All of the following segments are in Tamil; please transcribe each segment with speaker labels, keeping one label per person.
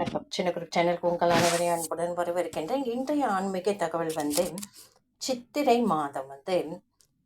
Speaker 1: வணக்கம். சின்ன குரூப் சேனலுக்கு உங்கள் அனைவரையும் அன்புடன் வரவேற்கின்றேன். இன்றைய ஆன்மீக தகவல் வந்து சித்திரை மாதம் வந்து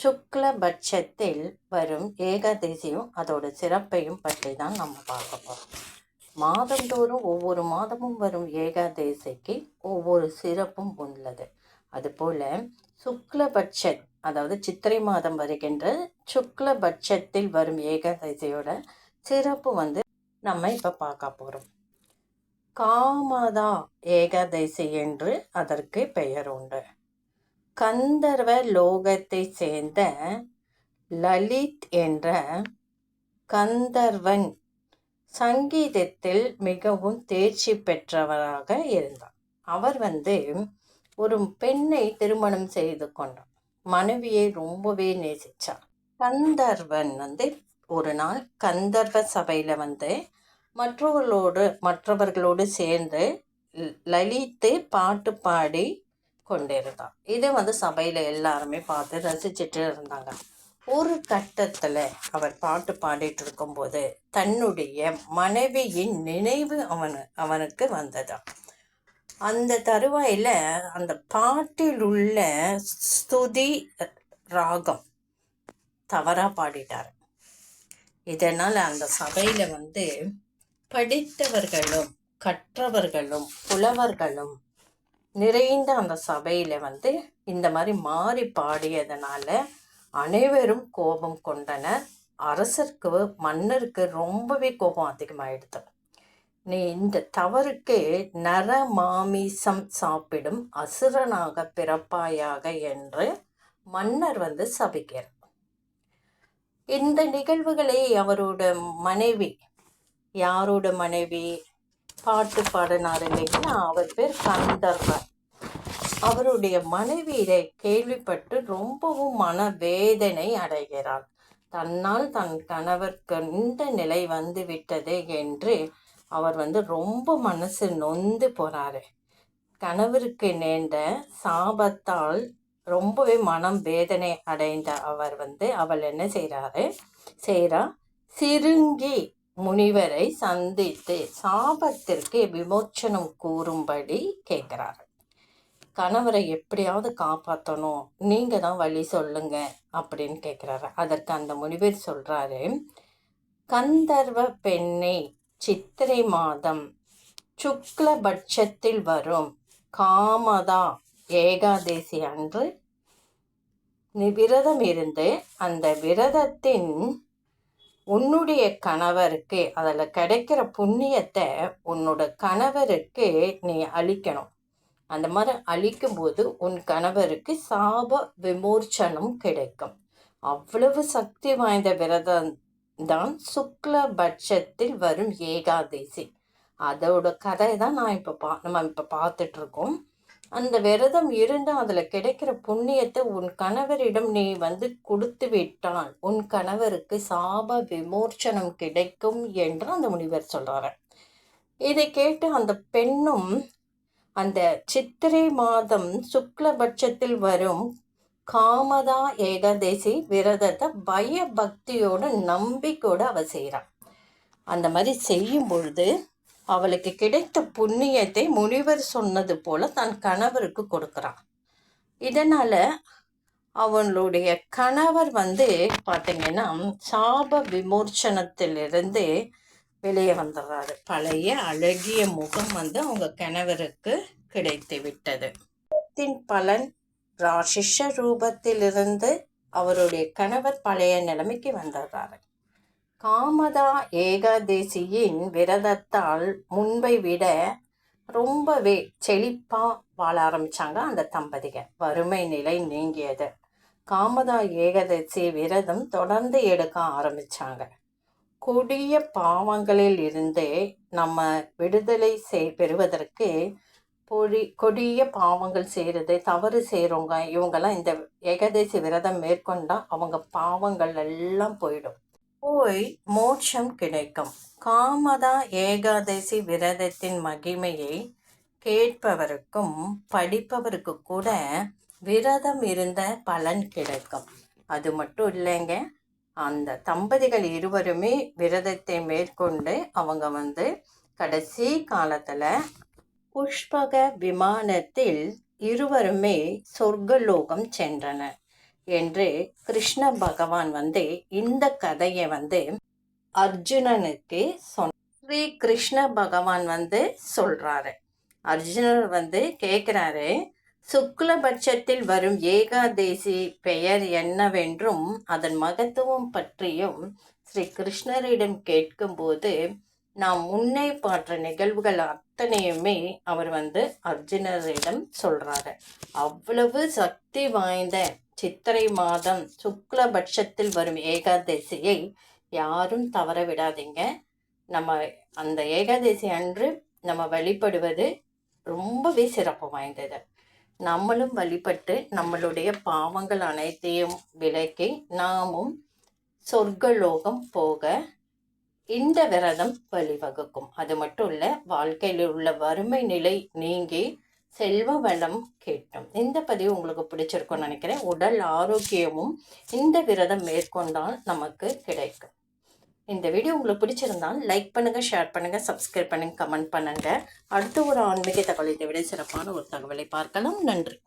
Speaker 1: சுக்லபட்சத்தில் வரும் ஏகாதசியும் அதோட சிறப்பையும் பற்றி தான் நம்ம பார்க்க போகிறோம் மாதந்தோறும் ஒவ்வொரு மாதமும் வரும் ஏகாதசிக்கு ஒவ்வொரு சிறப்பும் உள்ளது. அதுபோல் சுக்லபட்சத் அதாவது சித்திரை மாதம் வருகின்ற சுக்லபட்சத்தில் வரும் ஏகாதசியோட சிறப்பு வந்து நம்ம இப்போ பார்க்க போகிறோம் காமதா ஏகாதசி என்று அதற்கு பெயர் உண்டு. கந்தர்வ லோகத்தை சேர்ந்த லலித் என்ற கந்தர்வன் சங்கீதத்தில் மிகவும் தேர்ச்சி பெற்றவராக இருந்தார் அவர் வந்து ஒரு பெண்ணை திருமணம் செய்து கொண்டார் மனைவியை ரொம்பவே நேசித்தார் கந்தர்வன் வந்து ஒரு நாள் கந்தர்வ சபையில் வந்து மற்றவர்களோடு மற்றவர்களோடு சேர்ந்து லலித்து பாட்டு பாடி கொண்டிருந்தான். இதை வந்து சபையில் எல்லாருமே பார்த்து ரசிச்சுட்டு இருந்தாங்க. ஒரு கட்டத்தில் அவர் பாட்டு பாடிட்டு இருக்கும்போது தன்னுடைய மனைவியின் நினைவு அவனு அவனுக்கு வந்ததாம் அந்த தருவாயில் அந்த பாட்டில் உள்ள ஸ்துதி ராகம் தவறாக பாடிட்டார். இதனால் அந்த சபையில் வந்து படித்தவர்களும் கற்றவர்களும் புலவர்களும் நிறைந்த அந்த சபையில் வந்து இந்த மாதிரி மாறி பாடியதனால அனைவரும் கோபம் கொண்டனர். அரசருக்கு மன்னருக்கு ரொம்பவே கோபம் அதிகமாயிடுது. நீ இந்த தவறுக்கு நர மாமிசம் சாப்பிடும் அசுரனாக பிறப்பாயாக என்று மன்னர் வந்து சபிக்கிறார். இந்த நிகழ்வுகளை அவரோட மனைவி யாரோட மனைவி? பாட்டு பாடினார் இல்லைங்களா? அவர் பேர் கந்தர்வர் அவருடைய மனைவி இதை கேள்விப்பட்டு ரொம்பவும் மனவேதனை அடைகிறார். தன்னால் தன் கணவருக்கு இந்த நிலை வந்து விட்டது என்று அவர் வந்து ரொம்ப மனசு நொந்து போகிறாரு கணவருக்கு நேர்ந்த சாபத்தால் ரொம்பவே மனம் வேதனை அடைந்த அவர் வந்து அவள் என்ன செய்கிறாரு செய்கிறா சிறுங்கி முனிவரை சந்தித்து சாபத்திற்கு விமோச்சனம் கூறும்படி கேட்குறாரு கணவரை எப்படியாவது காப்பாற்றணும் நீங்கள் தான் வழி சொல்லுங்க அப்படின்னு கேட்குறாரு. அதற்கு அந்த முனிவர் சொல்கிறாரு கந்தர்வ பெண்ணை சித்திரை மாதம் சுக்லபட்சத்தில் வரும் காமதா ஏகாதசி அன்று விரதம் இருந்து அந்த விரதத்தின் உன்னுடைய கணவருக்கு அதில் கிடைக்கிற புண்ணியத்தை உன்னோட கணவருக்கு நீ அழிக்கணும் அந்த மாதிரி அழிக்கும்போது உன் கணவருக்கு சாப விமோர்ச்சனம் கிடைக்கும். அவ்வளவு சக்தி வாய்ந்த விரதம் தான் சுக்லபட்சத்தில் வரும் ஏகாதசி. அதோட கதை தான் நான் இப்போ பா நம்ம இப்போ பார்த்துட்ருக்கோம் அந்த விரதம் இருந்து அதில் கிடைக்கிற புண்ணியத்தை உன் கணவரிடம் நீ வந்து கொடுத்து விட்டால் உன் கணவருக்கு சாப விமோச்சனம் கிடைக்கும் என்று அந்த முனிவர் சொல்கிறார் இதை கேட்டு அந்த பெண்ணும் அந்த சித்திரை மாதம் சுக்லபட்சத்தில் வரும் காமதா ஏகாதசி விரதத்தை பய பக்தியோட நம்பிக்கையோட அவ செய்கிறான் அந்த மாதிரி செய்யும் பொழுது அவளுக்கு கிடைத்த புண்ணியத்தை முனிவர் சொன்னது போல தன் கணவருக்கு கொடுக்குறான். இதனால் அவளுடைய கணவர் வந்து பார்த்தீங்கன்னா சாப விமோச்சனத்திலிருந்து வெளியே வந்துடுறாரு பழைய அழகிய முகம் வந்து அவங்க கணவருக்கு கிடைத்து விட்டது. தின் பலன் ராசிஷ ரூபத்திலிருந்து அவருடைய கணவர் பழைய நிலைமைக்கு வந்துடுறாரு காமதா ஏகாதசியின் விரதத்தால் முன்பை விட ரொம்பவே செழிப்பாக வாழ ஆரம்பித்தாங்க அந்த தம்பதிகள். வறுமை நிலை நீங்கியது. காமதா ஏகாதசி விரதம் தொடர்ந்து எடுக்க ஆரம்பிச்சாங்க. கொடிய பாவங்களில் இருந்து நம்ம விடுதலை செய் பெறுவதற்கு பொடி கொடிய பாவங்கள் செய்கிறது தவறு செய்கிறவங்க இவங்கெல்லாம் இந்த ஏகாதசி விரதம் மேற்கொண்டால் அவங்க பாவங்கள் எல்லாம் போயிடும். போய் மோட்சம் கிடைக்கும். காமதா ஏகாதசி விரதத்தின் மகிமையை கேட்பவருக்கும் படிப்பவருக்கு கூட விரதம் இருந்த பலன் கிடைக்கும். அது மட்டும் இல்லைங்க. அந்த தம்பதிகள் இருவருமே விரதத்தை மேற்கொண்டு அவங்க வந்து கடைசி காலத்தில் புஷ்பக விமானத்தில் இருவருமே சொர்க்கலோகம் சென்றனர். என்று கிருஷ்ண பகவான் வந்து இந்த கதையை வந்து அர்ஜுனனுக்கு சொன்ன ஸ்ரீ கிருஷ்ண பகவான் வந்து சொல்றாரு. அர்ஜுனர் வந்து கேட்குறாரு சுக்லபட்சத்தில் வரும் ஏகாதேசி பெயர் என்னவென்றும் அதன் மகத்துவம் பற்றியும் ஸ்ரீ கிருஷ்ணரிடம் கேட்கும்போது நாம் முன்னே பாற்ற நிகழ்வுகள் அத்தனையுமே அவர் வந்து அர்ஜுனரிடம் சொல்றாரு. அவ்வளவு சக்தி வாய்ந்த சித்திரை மாதம் சுக்லபட்சத்தில் வரும் ஏகாதசியை யாரும் தவற விடாதீங்க நம்ம அந்த ஏகாதசி அன்று நம்ம வழிபடுவது ரொம்பவே சிறப்பு வாய்ந்தது. நம்மளும் வழிபட்டு நம்மளுடைய பாவங்கள் அனைத்தையும் விலக்கி நாமும் சொர்க்கலோகம் போக இந்த விரதம் வழிவகுக்கும். அது மட்டும் இல்லை வாழ்க்கையில் உள்ள வறுமை நிலை நீங்கி செல்வ வளம் கேட்டும். இந்த பதிவு உங்களுக்கு பிடிச்சிருக்கும்னு நினைக்கிறேன். உடல் ஆரோக்கியமும் இந்த விரதம் மேற்கொண்டால் நமக்கு கிடைக்கும். இந்த வீடியோ உங்களுக்கு பிடிச்சிருந்தால் லைக் பண்ணுங்கள் ஷேர் பண்ணுங்கள் சப்ஸ்கிரைப் பண்ணுங்கள் கமெண்ட் பண்ணுங்கள் அடுத்த ஒரு ஆன்மீக தகவலை விட சிறப்பான ஒரு தகவலை பார்க்கலாம். நன்றி.